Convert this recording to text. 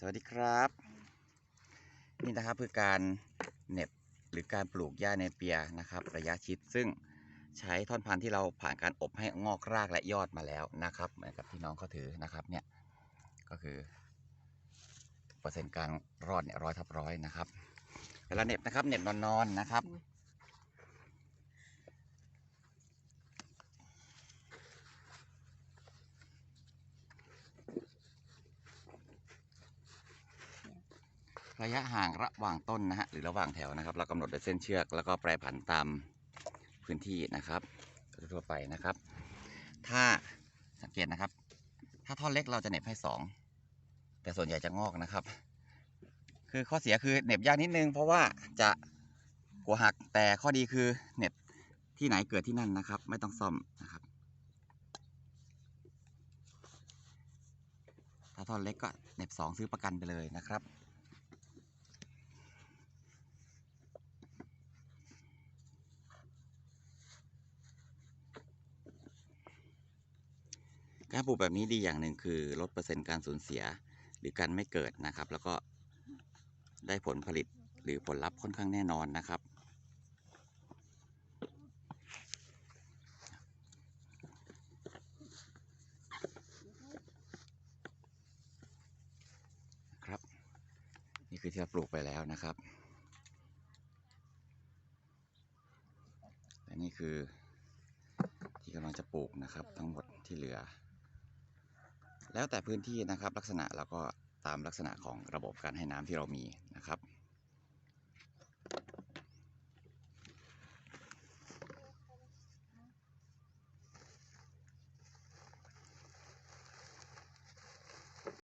สวัสดีครับ นี่นะครับคือการเน็บหรือการปลูกหญ้าเนเปียนะครับ ระยะชิดซึ่งใช้ท่อนพันธุ์ที่เราผ่านการอบให้งอกรากและยอดมาแล้วนะครับ เหมือนกับที่น้องเขาถือนะครับเนี่ยก็คือเปอร์เซ็นต์การรอดเนี่ยร้อยทับร้อยนะครับเวลาเน็บนะครับเน็บนอนๆนะครับ ระยะห่างระหว่างต้นนะฮะหรือระหว่างแถวนะครับ เรากำหนดโดยเส้นเชือกแล้วก็แปรผันตามพื้นที่นะครับทั่วไปนะครับ ถ้าสังเกตนะครับ ถ้าท่อนเล็กเราจะเน็บให้สองแต่ส่วนใหญ่จะงอกนะครับ คือข้อเสียคือเน็บยากนิดนึง เพราะว่าจะกลัวหักแต่ข้อดีคือเน็บที่ไหนเกิดที่นั่นนะครับ ไม่ต้องซ่อมนะครับ ถ้าท่อนเล็กก็เน็บสองซื้อประกันไปเลยนะครับ การปลูกแบบนี้ดีอย่างหนึ่งคือลดเปอร์เซ็นต์การสูญเสียหรือการไม่เกิดนะครับ แล้วก็ได้ผลผลิตหรือผลลัพธ์ค่อนข้างแน่นอนนะครับ ครับ นี่คือที่เราปลูกไปแล้วนะครับและนี่คือที่กำลังจะปลูกนะครับ ทั้งหมดที่เหลือ แล้วแต่พื้นที่นะครับลักษณะแล้วก็ตามลักษณะของระบบการให้น้ำที่เรามีนะครับ